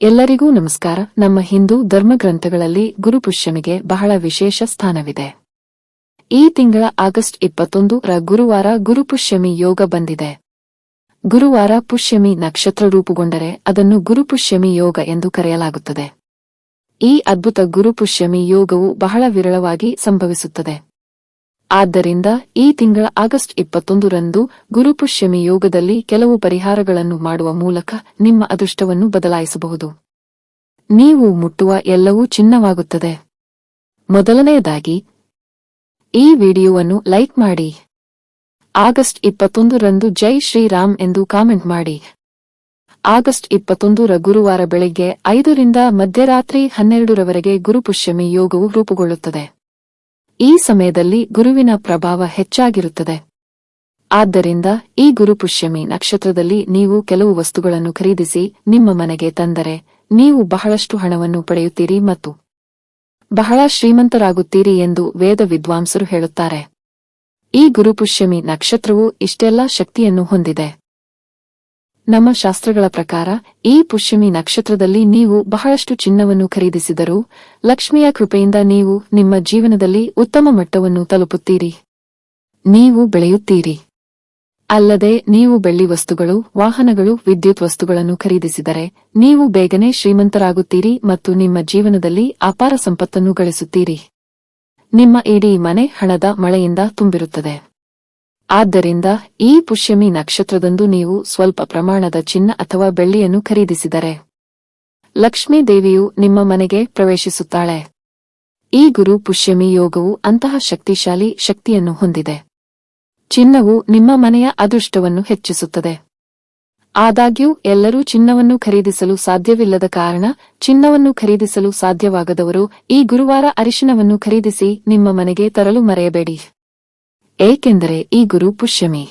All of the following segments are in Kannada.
ಎಲ್ಲರಿಗೂ ನಮಸ್ಕಾರ. ನಮ್ಮ ಹಿಂದೂ ಧರ್ಮಗ್ರಂಥಗಳಲ್ಲಿ ಗುರುಪುಷ್ಯಮಿಗೆ ಬಹಳ ವಿಶೇಷ ಸ್ಥಾನವಿದೆ. ಈ ತಿಂಗಳ ಆಗಸ್ಟ್ ಇಪ್ಪತ್ತೊಂದು ರ ಗುರುವಾರ ಗುರುಪುಷ್ಯಮಿ ಯೋಗ ಬಂದಿದೆ. ಗುರುವಾರ ಪುಷ್ಯಮಿ ನಕ್ಷತ್ರ ರೂಪುಗೊಂಡರೆ ಅದನ್ನು ಗುರುಪುಷ್ಯಮಿ ಯೋಗ ಎಂದು ಕರೆಯಲಾಗುತ್ತದೆ. ಈ ಅದ್ಭುತ ಗುರುಪುಷ್ಯಮಿ ಯೋಗವು ಬಹಳ ವಿರಳವಾಗಿ ಸಂಭವಿಸುತ್ತದೆ. ಆದ್ದರಿಂದ ಈ ತಿಂಗಳ ಆಗಸ್ಟ್ ಇಪ್ಪತ್ತೊಂದರಂದು ಗುರುಪುಷ್ಯಮಿ ಯೋಗದಲ್ಲಿ ಕೆಲವು ಪರಿಹಾರಗಳನ್ನು ಮಾಡುವ ಮೂಲಕ ನಿಮ್ಮ ಅದೃಷ್ಟವನ್ನು ಬದಲಾಯಿಸಬಹುದು. ನೀವು ಮುಟ್ಟುವ ಎಲ್ಲವೂ ಚಿನ್ನವಾಗುತ್ತದೆ. ಮೊದಲನೆಯದಾಗಿ, ಈ ವಿಡಿಯೋವನ್ನು ಲೈಕ್ ಮಾಡಿ. ಆಗಸ್ಟ್ ಇಪ್ಪತ್ತೊಂದರಂದು ಜೈ ಶ್ರೀರಾಮ್ ಎಂದು ಕಾಮೆಂಟ್ ಮಾಡಿ. ಆಗಸ್ಟ್ ಇಪ್ಪತ್ತೊಂದರ ಗುರುವಾರ ಬೆಳಗ್ಗೆ ಐದರಿಂದ ಮಧ್ಯರಾತ್ರಿ ಹನ್ನೆರಡರವರೆಗೆ ಗುರುಪುಷ್ಯಮಿ ಯೋಗವು ರೂಪುಗೊಳ್ಳುತ್ತದೆ. ಈ ಸಮಯದಲ್ಲಿ ಗುರುವಿನ ಪ್ರಭಾವ ಹೆಚ್ಚಾಗಿರುತ್ತದೆ. ಆದ್ದರಿಂದ ಈ ಗುರುಪುಷ್ಯಮಿ ನಕ್ಷತ್ರದಲ್ಲಿ ನೀವು ಕೆಲವು ವಸ್ತುಗಳನ್ನು ಖರೀದಿಸಿ ನಿಮ್ಮ ಮನೆಗೆ ತಂದರೆ ನೀವು ಬಹಳಷ್ಟು ಹಣವನ್ನು ಪಡೆಯುತ್ತೀರಿ ಮತ್ತು ಬಹಳ ಶ್ರೀಮಂತರಾಗುತ್ತೀರಿ ಎಂದು ವೇದ ವಿದ್ವಾಂಸರು ಹೇಳುತ್ತಾರೆ. ಈ ಗುರುಪುಷ್ಯಮಿ ನಕ್ಷತ್ರವು ಇಷ್ಟೆಲ್ಲ ಶಕ್ತಿಯನ್ನು ಹೊಂದಿದೆ. ನಮ್ಮ ಶಾಸ್ತ್ರಗಳ ಪ್ರಕಾರ, ಈ ಪುಷ್ಯಮಿ ನಕ್ಷತ್ರದಲ್ಲಿ ನೀವು ಬಹಳಷ್ಟು ಚಿನ್ನವನ್ನು ಖರೀದಿಸಿದರೂ, ಲಕ್ಷ್ಮಿಯ ಕೃಪೆಯಿಂದ ನೀವು ನಿಮ್ಮ ಜೀವನದಲ್ಲಿ ಉತ್ತಮ ಮಟ್ಟವನ್ನು ತಲುಪುತ್ತೀರಿ. ನೀವು ಬೆಳೆಯುತ್ತೀರಿ. ಅಲ್ಲದೆ, ನೀವು ಬೆಳ್ಳಿ ವಸ್ತುಗಳು, ವಾಹನಗಳು, ವಿದ್ಯುತ್ ವಸ್ತುಗಳನ್ನು ಖರೀದಿಸಿದರೆ, ನೀವು ಬೇಗನೆ ಶ್ರೀಮಂತರಾಗುತ್ತೀರಿ ಮತ್ತು ನಿಮ್ಮ ಜೀವನದಲ್ಲಿ ಅಪಾರ ಸಂಪತ್ತನ್ನು ಗಳಿಸುತ್ತೀರಿ. ನಿಮ್ಮ ಇಡೀ ಮನೆ ಹಣದ ಮಳೆಯಿಂದ ತುಂಬಿರುತ್ತದೆ. ಆದ್ದರಿಂದ ಈ ಪುಷ್ಯಮಿ ನಕ್ಷತ್ರದಂದು ನೀವು ಸ್ವಲ್ಪ ಪ್ರಮಾಣದ ಚಿನ್ನ ಅಥವಾ ಬೆಳ್ಳಿಯನ್ನು ಖರೀದಿಸಿದರೆ ಲಕ್ಷ್ಮೀ ದೇವಿಯು ನಿಮ್ಮ ಮನೆಗೆ ಪ್ರವೇಶಿಸುತ್ತಾಳೆ. ಈ ಗುರು ಪುಷ್ಯಮಿ ಯೋಗವು ಅಂತಹ ಶಕ್ತಿಶಾಲಿ ಶಕ್ತಿಯನ್ನು ಹೊಂದಿದೆ. ಚಿನ್ನವು ನಿಮ್ಮ ಮನೆಯ ಅದೃಷ್ಟವನ್ನು ಹೆಚ್ಚಿಸುತ್ತದೆ. ಆದಾಗ್ಯೂ ಎಲ್ಲರೂ ಚಿನ್ನವನ್ನು ಖರೀದಿಸಲು ಸಾಧ್ಯವಿಲ್ಲದ ಕಾರಣ ಚಿನ್ನವನ್ನು ಖರೀದಿಸಲು ಸಾಧ್ಯವಾಗದವರು ಈ ಗುರುವಾರ ಅರಿಶಿನವನ್ನು ಖರೀದಿಸಿ ನಿಮ್ಮ ಮನೆಗೆ ತರಲು ಮರೆಯಬೇಡಿ. ಏಕೆಂದರೆ ಈ ಗುರು ಪುಷ್ಯಮಿ.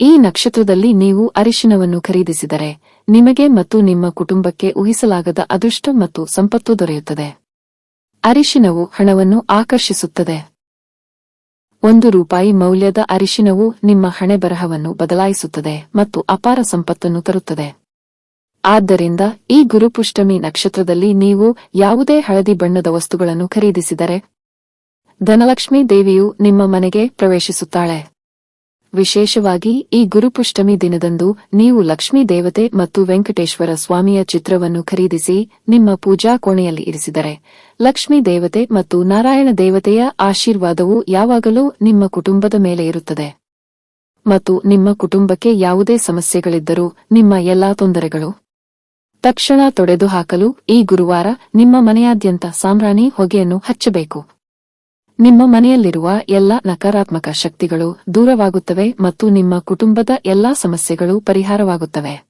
ಈ ನಕ್ಷತ್ರದಲ್ಲಿ ನೀವು ಅರಿಶಿನವನ್ನು ಖರೀದಿಸಿದರೆ, ನಿಮಗೆ ಮತ್ತು ನಿಮ್ಮ ಕುಟುಂಬಕ್ಕೆ ಊಹಿಸಲಾಗದ ಅದೃಷ್ಟ ಮತ್ತು ಸಂಪತ್ತು ದೊರೆಯುತ್ತದೆ. ಅರಿಶಿನವು ಹಣವನ್ನು ಆಕರ್ಷಿಸುತ್ತದೆ. ಒಂದು ರೂಪಾಯಿ ಮೌಲ್ಯದ ಅರಿಶಿನವು ನಿಮ್ಮ ಹಣೆಬರಹವನ್ನು ಬದಲಾಯಿಸುತ್ತದೆ ಮತ್ತು ಅಪಾರ ಸಂಪತ್ತನ್ನು ತರುತ್ತದೆ. ಆದ್ದರಿಂದ ಈ ಗುರುಪುಷ್ಟಮಿ ನಕ್ಷತ್ರದಲ್ಲಿ ನೀವು ಯಾವುದೇ ಹಳದಿ ಬಣ್ಣದ ವಸ್ತುಗಳನ್ನು ಖರೀದಿಸಿದರೆ ಧನಲಕ್ಷ್ಮೀ ದೇವಿಯು ನಿಮ್ಮ ಮನೆಗೆ ಪ್ರವೇಶಿಸುತ್ತಾಳೆ. ವಿಶೇಷವಾಗಿ ಈ ಗುರುಪುಷ್ಟಮಿ ದಿನದಂದು ನೀವು ಲಕ್ಷ್ಮೀ ದೇವತೆ ಮತ್ತು ವೆಂಕಟೇಶ್ವರ ಸ್ವಾಮಿಯ ಚಿತ್ರವನ್ನು ಖರೀದಿಸಿ ನಿಮ್ಮ ಪೂಜಾ ಕೋಣೆಯಲ್ಲಿ ಇರಿಸಿದರೆ, ಲಕ್ಷ್ಮೀ ದೇವತೆ ಮತ್ತು ನಾರಾಯಣ ದೇವತೆಯ ಆಶೀರ್ವಾದವು ಯಾವಾಗಲೂ ನಿಮ್ಮ ಕುಟುಂಬದ ಮೇಲೆ ಇರುತ್ತದೆ. ಮತ್ತು ನಿಮ್ಮ ಕುಟುಂಬಕ್ಕೆ ಯಾವುದೇ ಸಮಸ್ಯೆಗಳಿದ್ದರೂ ನಿಮ್ಮ ಎಲ್ಲಾ ತೊಂದರೆಗಳು ತಕ್ಷಣ ತೊಡೆದುಹಾಕಲು ಈ ಗುರುವಾರ ನಿಮ್ಮ ಮನೆಯಾದ್ಯಂತ ಸಾಮ್ರಾಣಿ ಹೊಗೆಯನ್ನು ಹಚ್ಚಬೇಕು. ನಿಮ್ಮ ಮನೆಯಲ್ಲಿರುವ ಎಲ್ಲ ನಕಾರಾತ್ಮಕ ಶಕ್ತಿಗಳು ದೂರವಾಗುತ್ತವೆ ಮತ್ತು ನಿಮ್ಮ ಕುಟುಂಬದ ಎಲ್ಲಾ ಸಮಸ್ಯೆಗಳು ಪರಿಹಾರವಾಗುತ್ತವೆ.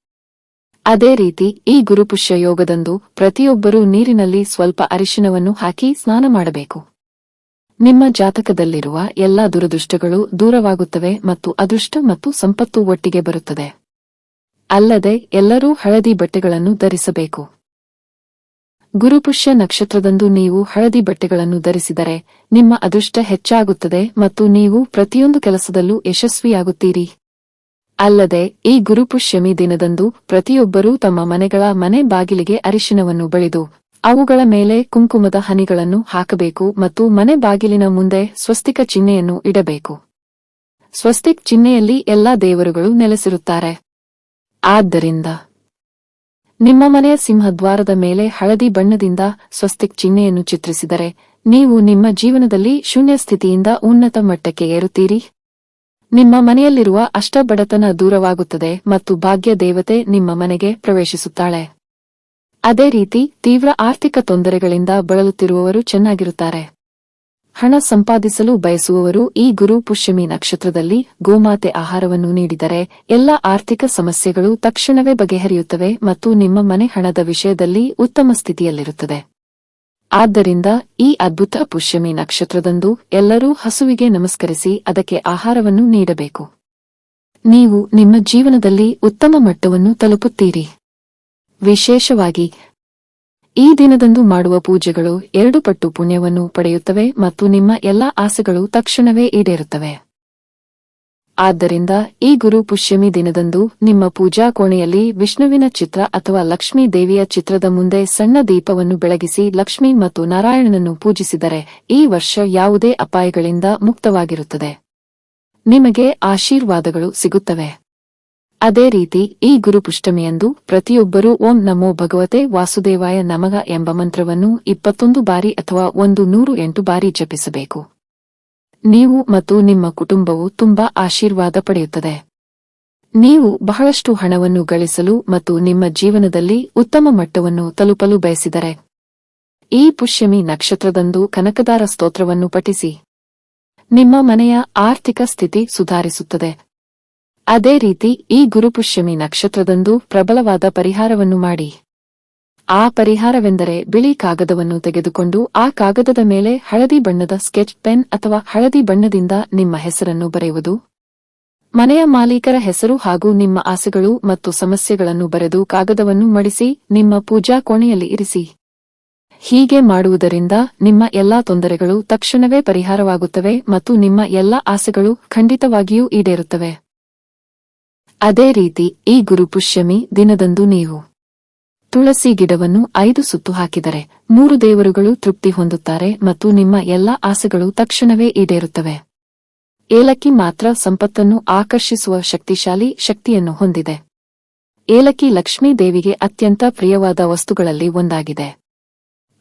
ಅದೇ ರೀತಿ, ಈ ಗುರುಪುಷ್ಯ ಯೋಗದಂದು ಪ್ರತಿಯೊಬ್ಬರೂ ನೀರಿನಲ್ಲಿ ಸ್ವಲ್ಪ ಅರಿಶಿನವನ್ನು ಹಾಕಿ ಸ್ನಾನ ಮಾಡಬೇಕು. ನಿಮ್ಮ ಜಾತಕದಲ್ಲಿರುವ ಎಲ್ಲಾ ದುರದೃಷ್ಟಗಳು ದೂರವಾಗುತ್ತವೆ ಮತ್ತು ಅದೃಷ್ಟ ಮತ್ತು ಸಂಪತ್ತು ಒಟ್ಟಿಗೆ ಬರುತ್ತದೆ. ಅಲ್ಲದೆ, ಎಲ್ಲರೂ ಹಳದಿ ಬಟ್ಟೆಗಳನ್ನು ಧರಿಸಬೇಕು. ಗುರುಪುಷ್ಯ ನಕ್ಷತ್ರದಂದು ನೀವು ಹಳದಿ ಬಟ್ಟೆಗಳನ್ನು ಧರಿಸಿದರೆ ನಿಮ್ಮ ಅದೃಷ್ಟ ಹೆಚ್ಚಾಗುತ್ತದೆ ಮತ್ತು ನೀವು ಪ್ರತಿಯೊಂದು ಕೆಲಸದಲ್ಲೂ ಯಶಸ್ವಿಯಾಗುತ್ತೀರಿ. ಅಲ್ಲದೆ, ಈ ಗುರುಪುಷ್ಯಮಿ ದಿನದಂದು ಪ್ರತಿಯೊಬ್ಬರೂ ತಮ್ಮ ಮನೆಗಳ ಮನೆ ಬಾಗಿಲಿಗೆ ಅರಿಶಿನವನ್ನು ಬಳಿದು, ಅವುಗಳ ಮೇಲೆ ಕುಂಕುಮದ ಹನಿಗಳನ್ನು ಹಾಕಬೇಕು ಮತ್ತು ಮನೆ ಬಾಗಿಲಿನ ಮುಂದೆ ಸ್ವಸ್ತಿಕ ಚಿಹ್ನೆಯನ್ನು ಇಡಬೇಕು. ಸ್ವಸ್ತಿಕ್ ಚಿಹ್ನೆಯಲ್ಲಿ ಎಲ್ಲಾ ದೇವರುಗಳು ನೆಲೆಸಿರುತ್ತಾರೆ. ಆದ್ದರಿಂದ ನಿಮ್ಮ ಮನೆಯ ಸಿಂಹದ್ವಾರದ ಮೇಲೆ ಹಳದಿ ಬಣ್ಣದಿಂದ ಸ್ವಸ್ತಿಕ್ ಚಿಹ್ನೆಯನ್ನು ಚಿತ್ರಿಸಿದರೆ ನೀವು ನಿಮ್ಮ ಜೀವನದಲ್ಲಿ ಶೂನ್ಯ ಸ್ಥಿತಿಯಿಂದ ಉನ್ನತ ಮಟ್ಟಕ್ಕೆ ಏರುತ್ತೀರಿ. ನಿಮ್ಮ ಮನೆಯಲ್ಲಿರುವ ಅಷ್ಟಬಡತನ ದೂರವಾಗುತ್ತದೆ ಮತ್ತು ಭಾಗ್ಯ ದೇವತೆ ನಿಮ್ಮ ಮನೆಗೆ ಪ್ರವೇಶಿಸುತ್ತಾಳೆ. ಅದೇ ರೀತಿ ತೀವ್ರ ಆರ್ಥಿಕ ತೊಂದರೆಗಳಿಂದ ಬಳಲುತ್ತಿರುವವರು ಚೆನ್ನಾಗಿರುತ್ತಾರೆ. ಹಣ ಸಂಪಾದಿಸಲು ಬಯಸುವವರು ಈ ಗುರು ಪುಷ್ಯಮಿ ನಕ್ಷತ್ರದಲ್ಲಿ ಗೋಮಾತೆ ಆಹಾರವನ್ನು ನೀಡಿದರೆ ಎಲ್ಲ ಆರ್ಥಿಕ ಸಮಸ್ಯೆಗಳು ತಕ್ಷಣವೇ ಬಗೆಹರಿಯುತ್ತವೆ ಮತ್ತು ನಿಮ್ಮ ಮನೆ ಹಣದ ವಿಷಯದಲ್ಲಿ ಉತ್ತಮ ಸ್ಥಿತಿಯಲ್ಲಿರುತ್ತದೆ. ಆದ್ದರಿಂದ ಈ ಅದ್ಭುತ ಪುಷ್ಯಮಿ ನಕ್ಷತ್ರದಂದು ಎಲ್ಲರೂ ಹಸುವಿಗೆ ನಮಸ್ಕರಿಸಿ ಅದಕ್ಕೆ ಆಹಾರವನ್ನು ನೀಡಬೇಕು. ನೀವು ನಿಮ್ಮ ಜೀವನದಲ್ಲಿ ಉತ್ತಮ ಮಟ್ಟವನ್ನು ತಲುಪುತ್ತೀರಿ. ವಿಶೇಷವಾಗಿ ಈ ದಿನದಂದು ಮಾಡುವ ಪೂಜೆಗಳು ಎರಡು ಪಟ್ಟು ಪುಣ್ಯವನ್ನು ಪಡೆಯುತ್ತವೆ ಮತ್ತು ನಿಮ್ಮ ಎಲ್ಲಾ ಆಸೆಗಳು ತಕ್ಷಣವೇ ಈಡೇರುತ್ತವೆ. ಆದ್ದರಿಂದ ಈ ಗುರು ಪುಷ್ಯಮಿ ದಿನದಂದು ನಿಮ್ಮ ಪೂಜಾ ಕೋಣೆಯಲ್ಲಿ ವಿಷ್ಣುವಿನ ಚಿತ್ರ ಅಥವಾ ಲಕ್ಷ್ಮೀ ದೇವಿಯ ಚಿತ್ರದ ಮುಂದೆ ಸಣ್ಣ ದೀಪವನ್ನು ಬೆಳಗಿಸಿ ಲಕ್ಷ್ಮೀ ಮತ್ತು ನಾರಾಯಣನನ್ನು ಪೂಜಿಸಿದರೆ ಈ ವರ್ಷ ಯಾವುದೇ ಅಪಾಯಗಳಿಂದ ಮುಕ್ತವಾಗಿರುತ್ತದೆ. ನಿಮಗೆ ಆಶೀರ್ವಾದಗಳು ಸಿಗುತ್ತವೆ. ಅದೇ ರೀತಿ ಈ ಗುರುಪುಷ್ಟಮಿಯಂದು ಪ್ರತಿಯೊಬ್ಬರೂ ಓಂ ನಮೋ ಭಗವತೆ ವಾಸುದೇವಾಯ ನಮಗ ಎಂಬ ಮಂತ್ರವನ್ನು ಇಪ್ಪತ್ತೊಂದು ಬಾರಿ ಅಥವಾ ಒಂದು ನೂರು ಎಂಟು ಬಾರಿ ಜಪಿಸಬೇಕು. ನೀವು ಮತ್ತು ನಿಮ್ಮ ಕುಟುಂಬವು ತುಂಬಾ ಆಶೀರ್ವಾದ ಪಡೆಯುತ್ತದೆ. ನೀವು ಬಹಳಷ್ಟು ಹಣವನ್ನು ಗಳಿಸಲು ಮತ್ತು ನಿಮ್ಮ ಜೀವನದಲ್ಲಿ ಉತ್ತಮ ಮಟ್ಟವನ್ನು ತಲುಪಲು ಬಯಸಿದರೆ, ಈ ಪುಷ್ಯಮಿ ನಕ್ಷತ್ರದಂದು ಕನಕದಾರ ಸ್ತೋತ್ರವನ್ನು ಪಠಿಸಿ. ನಿಮ್ಮ ಮನೆಯ ಆರ್ಥಿಕ ಸ್ಥಿತಿ ಸುಧಾರಿಸುತ್ತದೆ. ಅದೇ ರೀತಿ ಈ ಗುರುಪುಷ್ಯಮಿ ನಕ್ಷತ್ರದಂದು ಪ್ರಬಲವಾದ ಪರಿಹಾರವನ್ನು ಮಾಡಿ. ಆ ಪರಿಹಾರವೆಂದರೆ ಬಿಳಿ ಕಾಗದವನ್ನು ತೆಗೆದುಕೊಂಡು ಆ ಕಾಗದದ ಮೇಲೆ ಹಳದಿ ಬಣ್ಣದ ಸ್ಕೆಚ್ ಪೆನ್ ಅಥವಾ ಹಳದಿ ಬಣ್ಣದಿಂದ ನಿಮ್ಮ ಹೆಸರನ್ನು ಬರೆಯುವುದು. ಮನೆಯ ಮಾಲೀಕರ ಹೆಸರು ಹಾಗೂ ನಿಮ್ಮ ಆಸೆಗಳು ಮತ್ತು ಸಮಸ್ಯೆಗಳನ್ನು ಬರೆದು ಕಾಗದವನ್ನು ಮಡಿಸಿ ನಿಮ್ಮ ಪೂಜಾ ಕೋಣೆಯಲ್ಲಿ ಇರಿಸಿ. ಹೀಗೆ ಮಾಡುವುದರಿಂದ ನಿಮ್ಮ ಎಲ್ಲಾ ತೊಂದರೆಗಳು ತಕ್ಷಣವೇ ಪರಿಹಾರವಾಗುತ್ತವೆ ಮತ್ತು ನಿಮ್ಮ ಎಲ್ಲಾ ಆಸೆಗಳು ಖಂಡಿತವಾಗಿಯೂ ಈಡೇರುತ್ತವೆ. ಅದೇ ರೀತಿ ಈ ಗುರುಪುಷ್ಯಮಿ ದಿನದಂದು ನೀವು ತುಳಸಿ ಗಿಡವನ್ನು ಐದು ಸುತ್ತು ಹಾಕಿದರೆ ಮೂರು ದೇವರುಗಳು ತೃಪ್ತಿ ಹೊಂದುತ್ತಾರೆ ಮತ್ತು ನಿಮ್ಮ ಎಲ್ಲಾ ಆಸೆಗಳು ತಕ್ಷಣವೇ ಈಡೇರುತ್ತವೆ. ಏಲಕ್ಕಿ ಮಾತ್ರ ಸಂಪತ್ತನ್ನು ಆಕರ್ಷಿಸುವ ಶಕ್ತಿಶಾಲಿ ಶಕ್ತಿಯನ್ನು ಹೊಂದಿದೆ. ಏಲಕ್ಕಿ ಲಕ್ಷ್ಮೀ ದೇವಿಗೆ ಅತ್ಯಂತ ಪ್ರಿಯವಾದ ವಸ್ತುಗಳಲ್ಲಿ ಒಂದಾಗಿದೆ.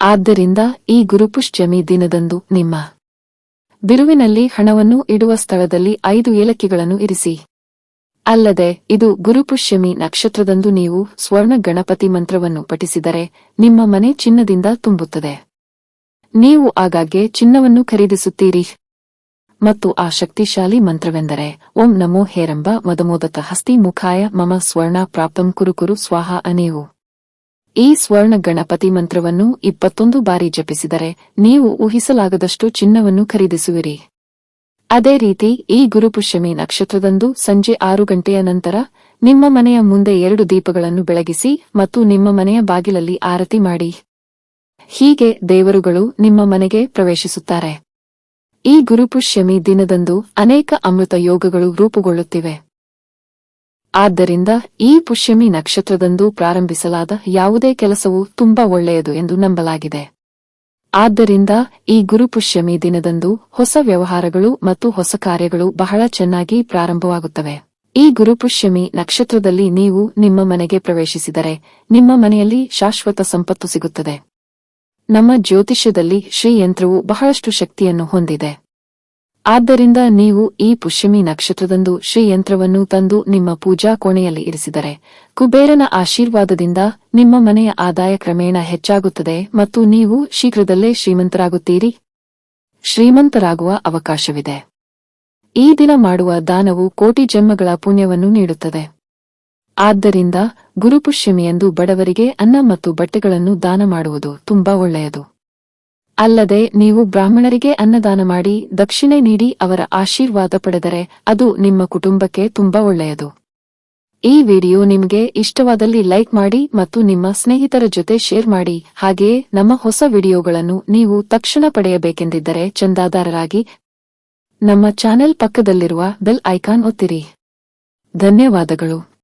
ಆದ್ದರಿಂದ ಈ ಗುರುಪುಷ್ಯಮಿ ದಿನದಂದು ನಿಮ್ಮ ಬಿರುವಿನಲ್ಲಿ ಹಣವನ್ನು ಇಡುವ ಸ್ಥಳದಲ್ಲಿ ಐದು ಏಲಕ್ಕಿಗಳನ್ನು ಇರಿಸಿ. ಅಲ್ಲದೆ, ಇದು ಗುರುಪುಷ್ಯಮಿ ನಕ್ಷತ್ರದಂದು ನೀವು ಸ್ವರ್ಣ ಗಣಪತಿ ಮಂತ್ರವನ್ನು ಪಠಿಸಿದರೆ ನಿಮ್ಮ ಮನೆ ಚಿನ್ನದಿಂದ ತುಂಬುತ್ತದೆ. ನೀವು ಆಗಾಗ್ಗೆ ಚಿನ್ನವನ್ನು ಖರೀದಿಸುತ್ತೀರಿ. ಮತ್ತು ಆ ಶಕ್ತಿಶಾಲಿ ಮಂತ್ರವೆಂದರೆ, ಓಂ ನಮೋ ಹೇರಂಬ ಮದಮೋದತ ಹಸ್ತಿ ಮುಖಾಯ ಮಮ ಸ್ವರ್ಣ ಪ್ರಾಪ್ತಂ ಕುರುಕುರು ಸ್ವಾಹ ಅನೇವು. ಈ ಸ್ವರ್ಣ ಗಣಪತಿ ಮಂತ್ರವನ್ನು ಇಪ್ಪತ್ತೊಂದು ಬಾರಿ ಜಪಿಸಿದರೆ ನೀವು ಊಹಿಸಲಾಗದಷ್ಟು ಚಿನ್ನವನ್ನು ಖರೀದಿಸುವಿರಿ. ಅದೇ ರೀತಿ ಈ ಗುರುಪುಷ್ಯಮಿ ನಕ್ಷತ್ರದಂದು ಸಂಜೆ ಆರು ಗಂಟೆಯ ನಂತರ ನಿಮ್ಮ ಮನೆಯ ಮುಂದೆ ಎರಡು ದೀಪಗಳನ್ನು ಬೆಳಗಿಸಿ ಮತ್ತು ನಿಮ್ಮ ಮನೆಯ ಬಾಗಿಲಲ್ಲಿ ಆರತಿ ಮಾಡಿ. ಹೀಗೆ ದೇವರುಗಳು ನಿಮ್ಮ ಮನೆಗೆ ಪ್ರವೇಶಿಸುತ್ತಾರೆ. ಈ ಗುರುಪುಷ್ಯಮಿ ದಿನದಂದು ಅನೇಕ ಅಮೃತ ಯೋಗಗಳು ರೂಪುಗೊಳ್ಳುತ್ತಿವೆ. ಆದ್ದರಿಂದ ಈ ಪುಷ್ಯಮಿ ನಕ್ಷತ್ರದಂದು ಪ್ರಾರಂಭಿಸಲಾದ ಯಾವುದೇ ಕೆಲಸವು ತುಂಬಾ ಒಳ್ಳೆಯದು ಎಂದು ನಂಬಲಾಗಿದೆ. ಆದ್ದರಿಂದ ಈ ಗುರುಪುಷ್ಯಮಿ ದಿನದಂದು ಹೊಸ ವ್ಯವಹಾರಗಳು ಮತ್ತು ಹೊಸ ಕಾರ್ಯಗಳು ಬಹಳ ಚೆನ್ನಾಗಿ ಪ್ರಾರಂಭವಾಗುತ್ತವೆ. ಈ ಗುರುಪುಷ್ಯಮಿ ನಕ್ಷತ್ರದಲ್ಲಿ ನೀವು ನಿಮ್ಮ ಮನೆಗೆ ಪ್ರವೇಶಿಸಿದರೆ ನಿಮ್ಮ ಮನೆಯಲ್ಲಿ ಶಾಶ್ವತ ಸಂಪತ್ತು ಸಿಗುತ್ತದೆ. ನಮ್ಮ ಜ್ಯೋತಿಷ್ಯದಲ್ಲಿ ಶ್ರೀಯಂತ್ರವು ಬಹಳಷ್ಟು ಶಕ್ತಿಯನ್ನು ಹೊಂದಿದೆ. ಆದ್ದರಿಂದ ನೀವು ಈ ಪುಷ್ಯಮಿ ನಕ್ಷತ್ರದಂದು ಶ್ರೀಯಂತ್ರವನ್ನು ತಂದು ನಿಮ್ಮ ಪೂಜಾ ಕೋಣೆಯಲ್ಲಿ ಇರಿಸಿದರೆ, ಕುಬೇರನ ಆಶೀರ್ವಾದದಿಂದ ನಿಮ್ಮ ಮನೆಯ ಆದಾಯ ಕ್ರಮೇಣ ಹೆಚ್ಚಾಗುತ್ತದೆ ಮತ್ತು ನೀವು ಶೀಘ್ರದಲ್ಲೇ ಶ್ರೀಮಂತರಾಗುತ್ತೀರಿ. ಶ್ರೀಮಂತರಾಗುವ ಅವಕಾಶವಿದೆ. ಈ ದಿನ ಮಾಡುವ ದಾನವು ಕೋಟಿ ಜನ್ಮಗಳ ಪುಣ್ಯವನ್ನು ನೀಡುತ್ತದೆ. ಆದ್ದರಿಂದ ಗುರುಪುಷ್ಯಮಿಯಂದು ಬಡವರಿಗೆ ಅನ್ನ ಮತ್ತು ಬಟ್ಟೆಗಳನ್ನು ದಾನ ಮಾಡುವುದು ತುಂಬಾ ಒಳ್ಳೆಯದು. ಅಲ್ಲದೆ ನೀವು ಬ್ರಾಹ್ಮಣರಿಗೆ ಅನ್ನದಾನ ಮಾಡಿ ದಕ್ಷಿಣೆ ನೀಡಿ ಅವರ ಆಶೀರ್ವಾದ ಪಡೆದರೆ ಅದು ನಿಮ್ಮ ಕುಟುಂಬಕ್ಕೆ ತುಂಬಾ ಒಳ್ಳೆಯದು. ಈ ವಿಡಿಯೋ ನಿಮಗೆ ಇಷ್ಟವಾದಲ್ಲಿ ಲೈಕ್ ಮಾಡಿ ಮತ್ತು ನಿಮ್ಮ ಸ್ನೇಹಿತರ ಜೊತೆ ಶೇರ್ ಮಾಡಿ. ಹಾಗೆಯೇ ನಮ್ಮ ಹೊಸ ವಿಡಿಯೋಗಳನ್ನು ನೀವು ತಕ್ಷಣ ಪಡೆಯಬೇಕೆಂದಿದ್ದರೆ ಚಂದಾದಾರರಾಗಿ ನಮ್ಮ ಚಾನೆಲ್ ಪಕ್ಕದಲ್ಲಿರುವ ಬೆಲ್ ಐಕಾನ್ ಒತ್ತಿರಿ. ಧನ್ಯವಾದಗಳು.